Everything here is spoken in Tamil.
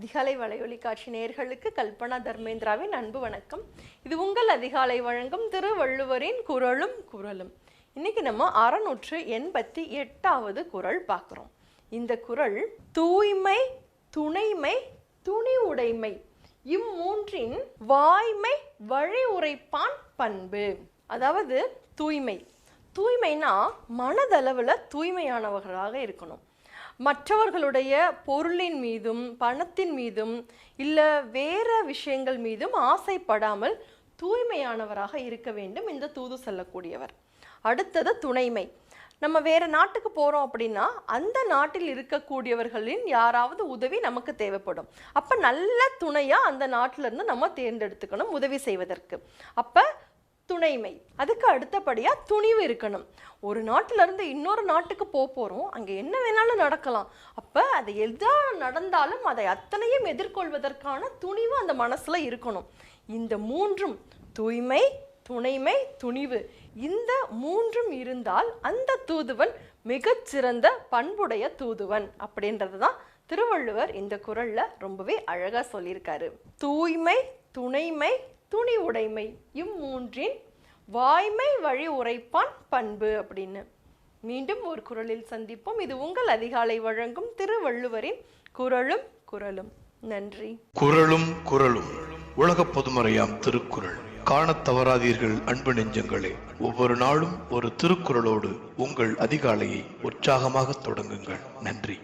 அதிகாலை வலையொலி காட்சி நேயர்களுக்கு கல்பனா தர்மேந்திராவின் அன்பு வணக்கம். இது உங்கள் அதிகாலை வழங்கும் திருவள்ளுவரின் குரலும் குரலும். இன்னைக்கு நம்ம அறநூற்று எண்பத்தி எட்டாவது குரல் பார்க்குறோம். இந்த குரல் தூய்மை துணைமை துணி உடைமை இம்மூன்றின் வாய்மை வழி உரைப்பான் பண்பு. அதாவது தூய்மை. தூய்மைனா மனதளவில் தூய்மையானவர்களாக இருக்கணும். மற்றவர்களுடைய பொருளின் மீதும் பணத்தின் மீதும் இல்லை வேறு விஷயங்கள் மீதும் ஆசைப்படாமல் தூய்மையானவராக இருக்க வேண்டும் இந்த தூது சொல்லக்கூடியவர். அடுத்தது துணைமை. நம்ம வேறு நாட்டுக்கு போகிறோம் அப்படின்னா அந்த நாட்டில் இருக்கக்கூடியவர்களின் யாராவது உதவி நமக்கு தேவைப்படும். அப்போ நல்ல துணையாக அந்த நாட்டில இருந்து நம்ம தேர்ந்தெடுத்துக்கணும் உதவி செய்வதற்கு. அப்போ துணைமை. அதுக்கு அடுத்தபடியாக துணிவு இருக்கணும். ஒரு நாட்டிலேருந்து இன்னொரு நாட்டுக்கு போக போகிறோம் அங்கே என்ன வேணாலும் நடக்கலாம். அப்போ அது எதா நடந்தாலும் அதை அத்தனையும் எதிர்கொள்வதற்கான துணிவு அந்த மனசில் இருக்கணும். இந்த மூன்றும் தூய்மை துணைமை துணிவு. இந்த மூன்றும் இருந்தால் அந்த தூதுவன் மிகச்சிறந்த பண்புடைய தூதுவன் அப்படின்றது தான் திருவள்ளுவர் இந்த குரலில் ரொம்பவே அழகா சொல்லியிருக்காரு. தூய்மை துணைமை துணி உடைமை இம்மூன்றின் வாய்மை வழி உரைப்பான் பண்பு அப்படின்னு. மீண்டும் ஒரு குரலில் சந்திப்போம். இது உங்கள் அதிகாலை வழங்கும் திருவள்ளுவரின் குரலும் குரலும். நன்றி. குரலும் குரலும். உலக பொதுமறையாம் திருக்குறள். காணத் தவறாதீர்கள் அன்பு நெஞ்சங்களே. ஒவ்வொரு நாளும் ஒரு திருக்குறளோடு உங்கள் அதிகாலையை உற்சாகமாக தொடங்குங்கள். நன்றி.